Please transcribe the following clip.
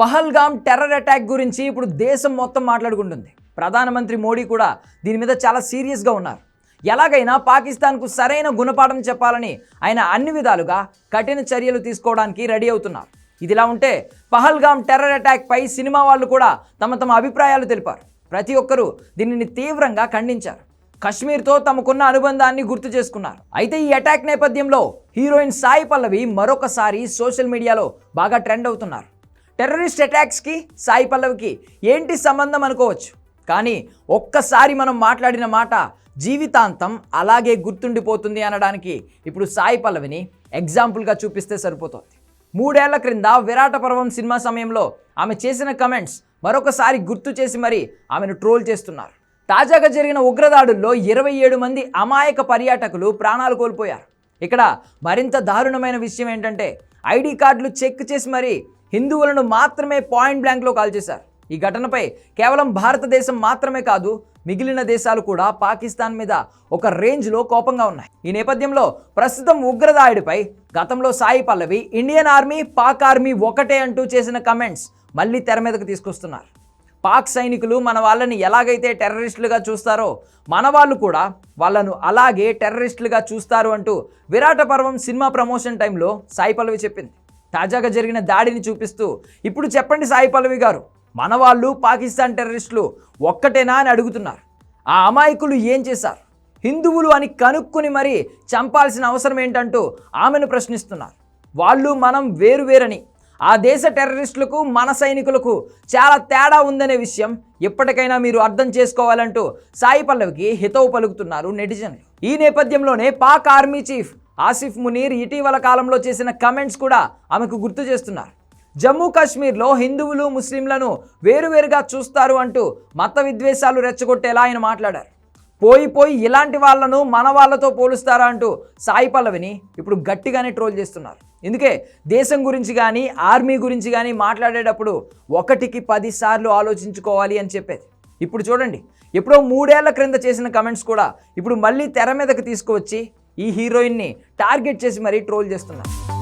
Pahalgam terror attack గురించి ఇప్పుడు దేశం మొత్తం మాట్లాడుకుంటుంది. ప్రధానమంత్రి మోడీ కూడా దీని మీద చాలా సీరియస్గా ఉన్నారు. ఎలాగైనా పాకిస్తాన్కు సరైన గుణపాఠం చెప్పాలని ఆయన అన్ని విధాలుగా కఠిన చర్యలు తీసుకోవడానికి రెడీ అవుతున్నారు. ఇదిలా ఉంటే పహల్గామ్ టెర్రర్ అటాక్పై సినిమా వాళ్ళు కూడా తమ తమ అభిప్రాయాలు తెలిపారు. ప్రతి ఒక్కరూ దీనిని తీవ్రంగా ఖండించారు. కశ్మీర్తో తమకున్న అనుబంధాన్ని గుర్తు చేసుకున్నారు. అయితే ఈ అటాక్ నేపథ్యంలో హీరోయిన్ సాయి పల్లవి మరొకసారి సోషల్ మీడియాలో బాగా ట్రెండ్ అవుతున్నారు. టెర్రరిస్ట్ అటాక్స్కి సాయి పల్లవికి ఏంటి సంబంధం అనుకోవచ్చు. కానీ ఒక్కసారి మనం మాట్లాడిన మాట జీవితాంతం అలాగే గుర్తుండిపోతుంది అనడానికి ఇప్పుడు సాయి పల్లవిని ఎగ్జాంపుల్గా చూపిస్తే సరిపోతుంది. మూడేళ్ళ క్రింద విరాట పర్వం సినిమా సమయంలో ఆమె చేసిన కమెంట్స్ మరొకసారి గుర్తు చేసి మరీ ఆమెను ట్రోల్ చేస్తున్నారు. తాజాగా జరిగిన ఉగ్రదాడుల్లో ఇరవై ఏడు మంది అమాయక పర్యాటకులు ప్రాణాలు కోల్పోయారు. ఇక్కడ మరింత దారుణమైన విషయం ఏంటంటే ఐడి కార్డులు చెక్ చేసి మరీ హిందువులను మాత్రమే పాయింట్ బ్లాంక్లో కాల్చేశారు ఈ ఘటనపై కేవలం భారతదేశం మాత్రమే కాదు మిగిలిన దేశాలు కూడా పాకిస్తాన్ మీద ఒక రేంజ్లో కోపంగా ఉన్నాయి. ఈ నేపథ్యంలో ప్రస్తుతం ఉగ్రదాయుడిపై గతంలో Sai Pallavi Indian army Pak army ఒకటే అంటూ చేసిన కమెంట్స్ మళ్ళీ తెర మీదకు తీసుకొస్తున్నారు. పాక్ సైనికులు మన వాళ్ళని ఎలాగైతే టెర్రరిస్టులుగా చూస్తారో మన వాళ్ళు కూడా వాళ్ళను అలాగే టెర్రరిస్టులుగా చూస్తారు అంటూ విరాట పర్వం సినిమా ప్రమోషన్ టైంలో సాయి పల్లవి చెప్పింది. తాజాగా జరిగిన దాడిని చూపిస్తూ ఇప్పుడు చెప్పండి సాయి పల్లవి గారు మన వాళ్ళు పాకిస్తాన్ టెర్రరిస్టులు ఒక్కటేనా అని అడుగుతున్నారు. ఆ అమాయకులు ఏం చేశారు? హిందువులు అని కనుక్కుని మరీ చంపాల్సిన అవసరం ఏంటంటూ ఆమెను ప్రశ్నిస్తున్నారు. వాళ్ళు మనం వేరు వేరని ఆ దేశ టెర్రరిస్టులకు మన సైనికులకు చాలా తేడా ఉందనే విషయం ఎప్పటికైనా మీరు అర్థం చేసుకోవాలంటూ సాయి పల్లవికి హితవు పలుకుతున్నారు నెటిజన్లు. ఈ నేపథ్యంలోనే పాక్ ఆర్మీ చీఫ్ ఆసిఫ్ మునీర్ ఇటీవల కాలంలో చేసిన కమెంట్స్ కూడా ఆమెకు గుర్తు చేస్తున్నారు. జమ్మూ కాశ్మీర్లో హిందువులు ముస్లింలను వేరువేరుగా చూస్తారు అంటూ మత విద్వేషాలు రెచ్చగొట్టేలా ఆయన మాట్లాడారు. పోయి పోయి ఇలాంటి వాళ్ళను మన వాళ్ళతో పోలుస్తారా అంటూ సాయి పల్లవిని ఇప్పుడు గట్టిగానే ట్రోల్ చేస్తున్నారు. ఎందుకే దేశం గురించి కానీ ఆర్మీ గురించి కానీ మాట్లాడేటప్పుడు ఒకటికి పదిసార్లు ఆలోచించుకోవాలి అని చెప్పేది. ఇప్పుడు చూడండి ఎప్పుడో మూడేళ్ళ క్రింద చేసిన కమెంట్స్ కూడా ఇప్పుడు మళ్ళీ తెర మీదకి తీసుకువచ్చి ఈ హీరోయిన్ని టార్గెట్ చేసి మరీ ట్రోల్ చేస్తున్నారు